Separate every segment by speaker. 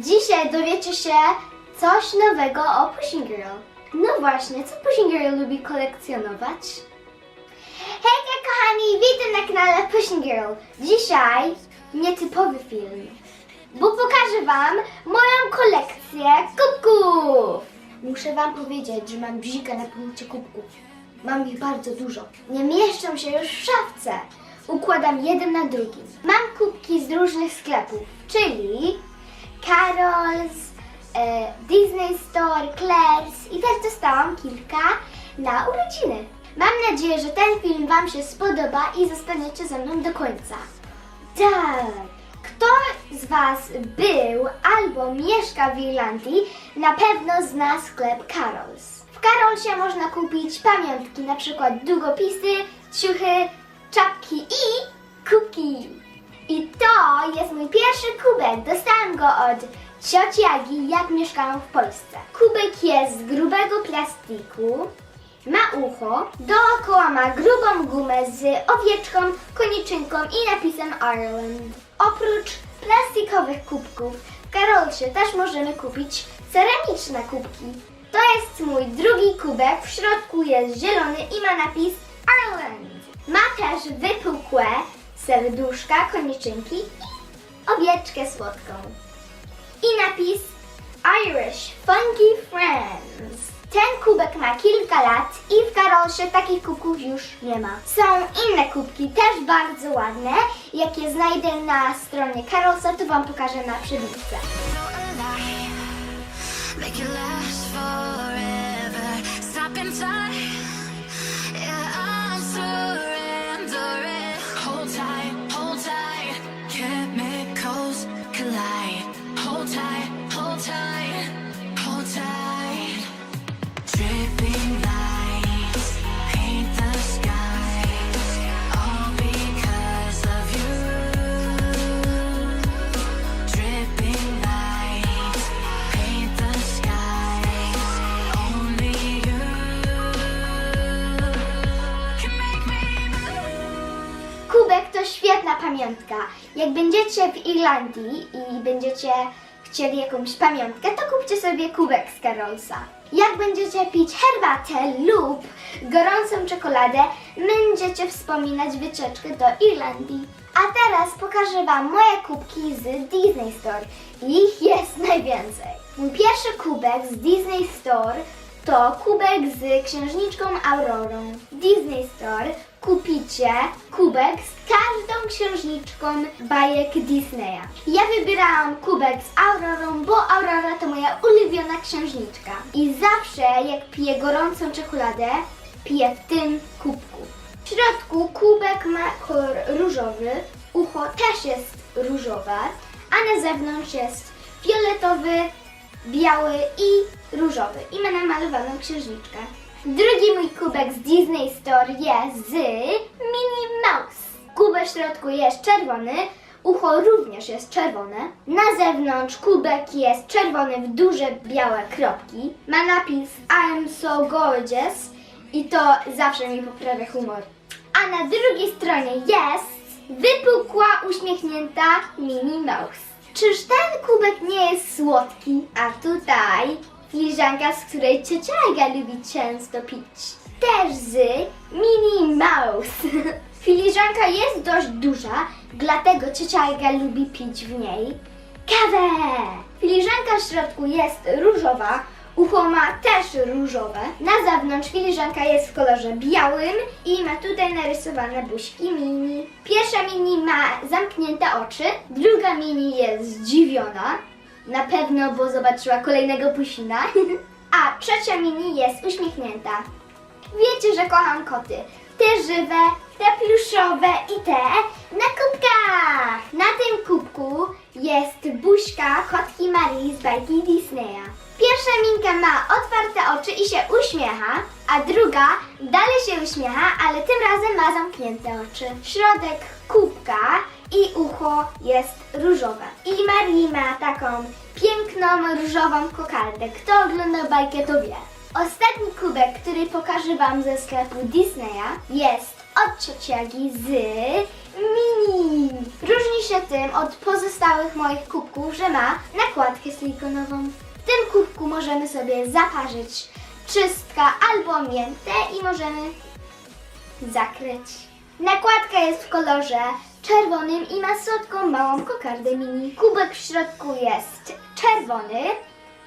Speaker 1: Dzisiaj dowiecie się coś nowego o Pushing Girl. No właśnie, co Pushing Girl lubi kolekcjonować? Hejka kochani, witam na kanale Pushing Girl. Dzisiaj nietypowy film, bo pokażę wam moją kolekcję kubków. Muszę wam powiedzieć, że mam bzika na punkcie kubków. Mam ich bardzo dużo. Nie mieszczą się już w szafce. Układam jeden na drugim. Mam kubki z różnych sklepów, czyli Carol's, e, Disney Store, Claire's i też dostałam kilka na urodziny. Mam nadzieję, że ten film Wam się spodoba i zostaniecie ze mną do końca. Tak, kto z Was był albo mieszka w Irlandii, na pewno zna sklep Carol's. W Carolsie można kupić pamiątki, na przykład długopisy, ciuchy, czapki i kubki. I to jest mój pierwszy kubek. Dostałam go od cioci Agi, jak mieszkałam w Polsce. Kubek jest z grubego plastiku, ma ucho, dookoła ma grubą gumę z owieczką, koniczynką i napisem Ireland. Oprócz plastikowych kubków w Karolsie też możemy kupić ceramiczne kubki. To jest mój drugi kubek, w środku jest zielony i ma napis Ireland. Ma też wypukłe serduszka, koniczynki i owieczkę słodką. I napis Irish Funky Friends. Ten kubek ma kilka lat i w Karolsie takich kubków już nie ma. Są inne kubki, też bardzo ładne. Jakie znajdę na stronie Karolsa, to Wam pokażę na przybitce.
Speaker 2: Make it last forever. Stop in
Speaker 1: to świetna pamiątka. Jak będziecie w Irlandii i będziecie chcieli jakąś pamiątkę, to kupcie sobie kubek z Karolsa. Jak będziecie pić herbatę lub gorącą czekoladę, będziecie wspominać wycieczkę do Irlandii. A teraz pokażę Wam moje kubki z Disney Store. Ich jest najwięcej. Mój pierwszy kubek z Disney Store to kubek z księżniczką Aurorą. Disney Store kupicie kubek z każdą księżniczką bajek Disneya. Ja wybierałam kubek z Aurorą, bo Aurora to moja ulubiona księżniczka. I zawsze jak piję gorącą czekoladę, piję w tym kubku. W środku kubek ma kolor różowy, ucho też jest różowe, a na zewnątrz jest fioletowy, biały i różowy i ma namalowaną księżniczkę. Drugi mój kubek z Disney Store jest z Minnie Mouse. Kubek w środku jest czerwony, ucho również jest czerwone. Na zewnątrz kubek jest czerwony w duże białe kropki. Ma napis I'm so gorgeous i to zawsze mi poprawia humor. A na drugiej stronie jest wypukła, uśmiechnięta Minnie Mouse. Czyż ten kubek nie jest słodki? A tutaj filiżanka, z której ciocia Aga lubi często pić. Też z Minnie Mouse. Filiżanka jest dość duża, dlatego ciocia Aga lubi pić w niej kawę. Filiżanka w środku jest różowa, ucho ma też różowe. Na zewnątrz filiżanka jest w kolorze białym i ma tutaj narysowane buźki mini. Pierwsza mini ma zamknięte oczy, druga mini jest zdziwiona. Na pewno, bo zobaczyła kolejnego pusina. A trzecia mini jest uśmiechnięta. Wiecie, że kocham koty. Te żywe, te pluszowe i te na kubkach. Na tym kubku jest buźka kotki Marii z bajki Disneya. Pierwsza minka ma otwarte oczy i się uśmiecha, a druga dalej się uśmiecha, ale tym razem ma zamknięte oczy. Środek kubka i ucho jest różowe. I Marii ma taką piękną różową kokardę. Kto oglądał bajkę to wie. Ostatni kubek, który pokażę Wam ze sklepu Disneya jest od ciociagi z mini. Różni się tym od pozostałych moich kubków, że ma nakładkę silikonową. W tym kubku możemy sobie zaparzyć czystka albo miętę i możemy zakryć. Nakładka jest w kolorze czerwonym i ma słodką małą kokardę mini. Kubek w środku jest czerwony,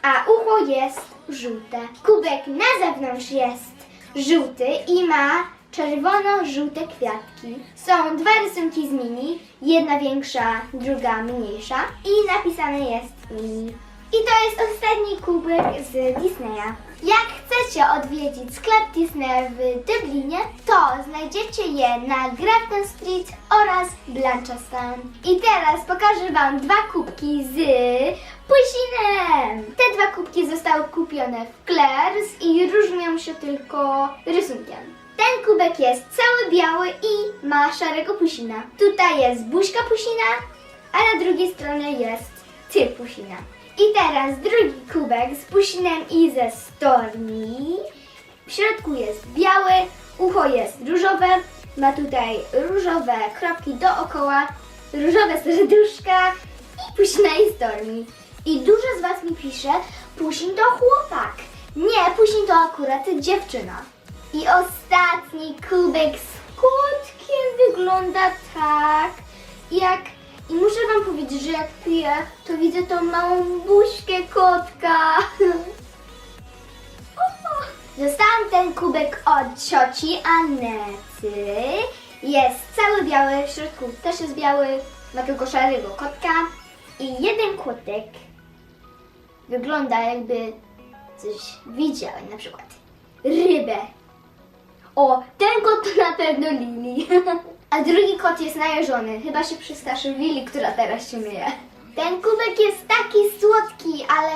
Speaker 1: a ucho jest żółte. Kubek na zewnątrz jest żółty i ma czerwono-żółte kwiatki. Są dwa rysunki z mini, jedna większa, druga mniejsza i napisane jest mini. I to jest ostatni kubek z Disneya. Jak chcecie odwiedzić sklep Disney w Dublinie, to znajdziecie je na Grafton Street oraz Blanchardstown. I teraz pokażę Wam dwa kubki z Pusinem. Te dwa kubki zostały kupione w Claire's i różnią się tylko rysunkiem. Ten kubek jest cały biały i ma szarego pusina. Tutaj jest buźka pusina, a na drugiej stronie jest ty pusina. I teraz drugi kubek z pusinem i ze stormi. W środku jest biały, ucho jest różowe, ma tutaj różowe kropki dookoła, różowe serduszka i pusina i stormi. I dużo z Was mi pisze, pusin to chłopak. Nie, pusin to akurat dziewczyna. I ostatni kubek z kotkiem wygląda tak, jak... I muszę wam powiedzieć, że jak piję, to widzę tą małą buźkę kotka. Dostałam ten kubek od cioci Anety. Jest cały biały, w środku też jest biały, ma tylko szarego kotka. I jeden kotek wygląda jakby coś widział, na przykład rybę. O, ten kot to na pewno Lili. A drugi kot jest najeżony. Chyba się przestraszył Lili, która teraz się myje. Ten kubek jest taki słodki, ale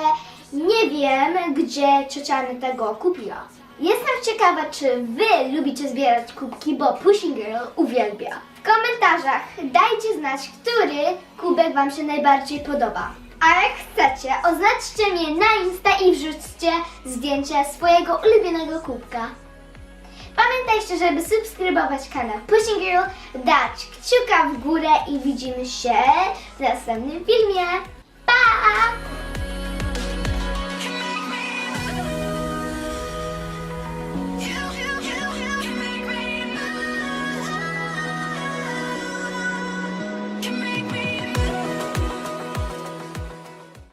Speaker 1: nie wiem, gdzie ciocia Aneta go kupiła. Jestem ciekawa, czy wy lubicie zbierać kubki, bo Pushing Girl uwielbia. W komentarzach dajcie znać, który kubek wam się najbardziej podoba. A jak chcecie, oznaczcie mnie na Insta i wrzućcie zdjęcie swojego ulubionego kubka. Pamiętajcie, żeby subskrybować kanał Pushing Girl, dać kciuka w górę i widzimy się w następnym filmie. Pa!